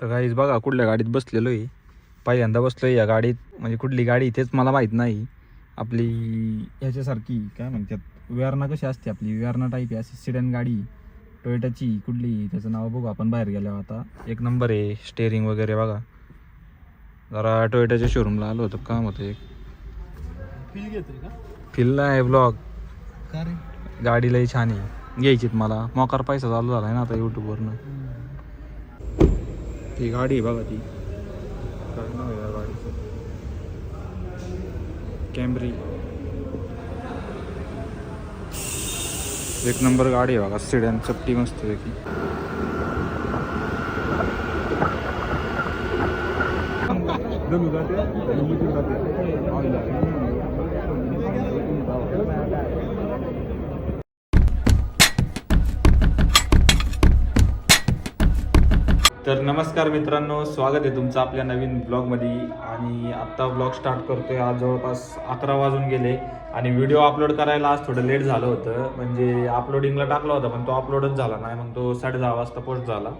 तर काहीच बघा कुठल्या गाडीत बसलेलो आहे. पहिल्यांदा बसलोय या गाडीत. म्हणजे कुठली गाडी तेच मला माहीत नाही. आपली ह्याच्यासारखी काय म्हणतात वेअरना कशी असते आपली? वेअरना टाईप आहे अशी सिडन गाडी. टोयोटाची कुठली त्याचं नाव बघू आपण बाहेर गेल्यावर आता. एक नंबर आहे स्टेअरिंग वगैरे बघा. जरा टोयोटाच्या शोरूमला आलो होतो काम होतं एक. फील घेतोय का? फिरला आहे ब्लॉग का रे? गाडी लई छान आहे. घ्यायचीत मला. मोकार पैसा चालू झालाय ना आता यूट्यूबवरनं ती गाडी आहे बघा ती काय नाव आहे या गाडीचं कॅम्ब्री एक नंबर गाडी आहे बघा सिड्यान चपटी मस्त पैकी। तर नमस्कार मित्रांनो स्वागत आहे तुमचं आपल्या नवीन ब्लॉगमध्ये आणि आत्ता ब्लॉग स्टार्ट करतो आहे आज जवळपास अकरा वाजून गेले. आणि व्हिडिओ अपलोड करायला आज थोडं लेट झालं होतं. म्हणजे अपलोडिंगला टाकला होता पण तो अपलोडच झाला नाही. मग तो साडे दहा वाजता पोस्ट झाला.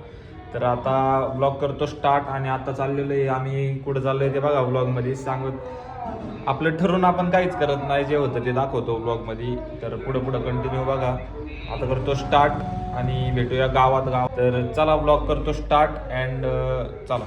तर आता ब्लॉग करतो स्टार्ट आणि आता चाललेलो आहे आम्ही. कुठं चाललो आहे ते बघा ब्लॉगमध्ये सांगत आपलं ठरून आपण काहीच करत नाही. जे होतं ते दाखवतो ब्लॉगमध्ये तर पुढं पुढं कंटिन्यू बघा. आता करतो स्टार्ट आणि भेटूया गावात गाव. तर चला ब्लॉग करतो स्टार्ट अँड uh, चला.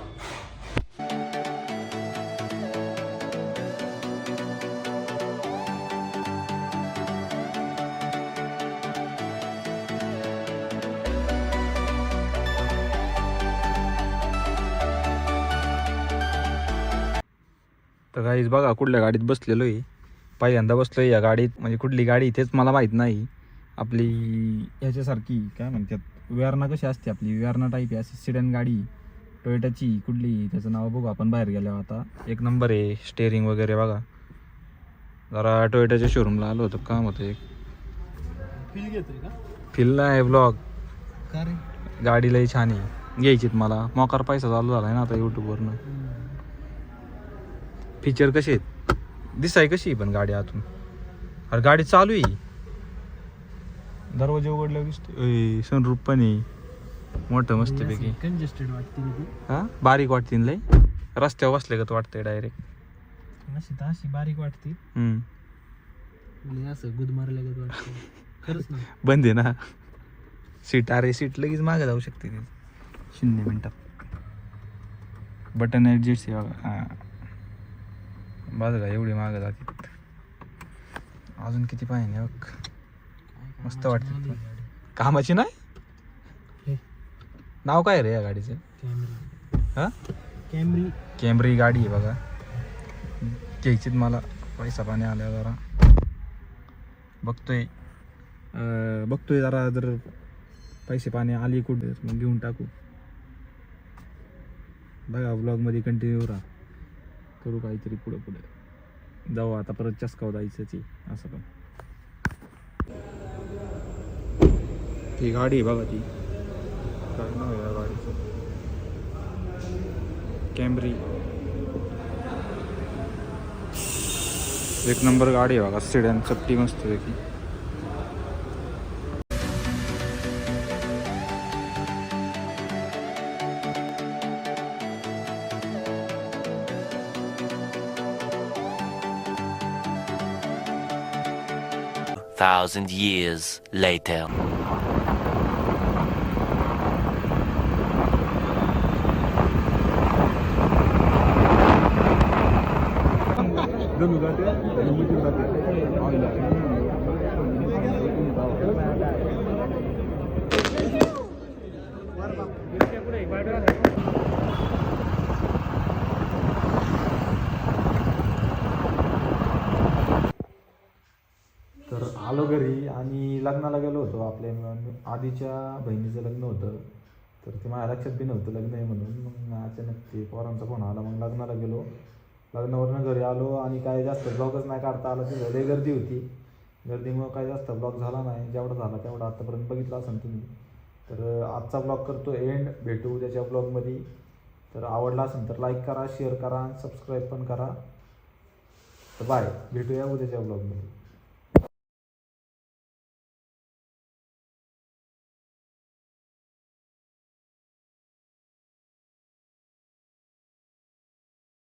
तर काहीच बघा कुठल्या गाडीत बसलेलो आहे पहिल्यांदा बसलोय या गाडीत. म्हणजे कुठली गाडी तेच मला माहीत नाही. आपली ह्याच्यासारखी काय म्हणतात वेअरना कशी असते आपली? वेअरना टाईप आहे अशी सिडन गाडी टोयोटाची कुठली त्याचं नाव बघू आपण बाहेर गेल्यावर आता. एक नंबर आहे स्टेअरिंग वगैरे बघा. जरा टोयोटाच्या शोरूमला आलो होतो काम होतं एक. फील घेतोय का? आहे ब्लॉग का रे? गाडी लई छान आहे. घ्यायचीत मला. मोकार पैसा चालू झालाय ना आता यूट्यूबवरनं फीचर कसे आहेत? दिसाय कशी आहे पण गाडी आतून? अरे गाडी चालू आहे. दरवाजे उघडल्यावर दिसतो सनरूप पण आहे मोठं मस्तपैकी कंजेस्टेड वाटते ती. हा? बारीक वाटते ना लय? रस्त्यावर बसले का वाटतंय डायरेक्ट अशी तर अशी बारीक वाटते म्हणजे असं गुद मारल्यागत वाटते खरंच ना. बंद आहे ना. सीट अरे सीट लगेच मागे जाऊ शकते ती. शून्य मिनिटात. बटन ॲडजस्ट आहे बघा. हां. बाजूला एवढी मागं जाते. अजून किती पाहिजे बघ. मस्त वाटते कामाची नाही. नाव काय रे या गाडीचं? कॅमेरी. हा? कॅमेरी. गाडी आहे बघा. घ्यायचीत मला. पैसा पाणी आल्या जरा. बघतोय. बघतोय जरा जर पैसे पाणी आली कुठे मग घेऊन टाकू. बघा ब्लॉगमध्ये कंटिन्यू राहा. करू काहीतरी पुढे पुढे जाऊ आता परत चस्काव जायचंच आहे. असं पण. ती गाडी आहे बघा ती काय नाव आहे या गाडीचं कॅम्ब्री एक नंबर गाडी आहे बघा सिड्यान चपटी मस्त पैकी thousand years later. तर आलो घरी आणि लग्नाला गेलो होतो. आपल्या आधीच्या बहिणीचं लग्न होतं. तर ते माझ्या लक्षात बी नव्हतं लग्न आहे म्हणून. मग अचानक ते पोरांचा फोन आला. मग लग्नाला गेलो. लग्नावरनं घरी आलो आणि काय जास्त ब्लॉगच नाही काढता आला. तिथं लय गर्दी होती. गर्दीमुळं काय जास्त ब्लॉग झाला नाही. जेवढा झाला तेवढा आत्तापर्यंत बघितला असेल तुम्ही. तर आजचा ब्लॉग करतो एंड भेटू उद्याच्या ब्लॉगमध्ये तर आवडला असेल तर लाईक करा शेअर करा आणि सबस्क्राईब पण करा. तर बाय भेटूया उद्याच्या ब्लॉगमध्ये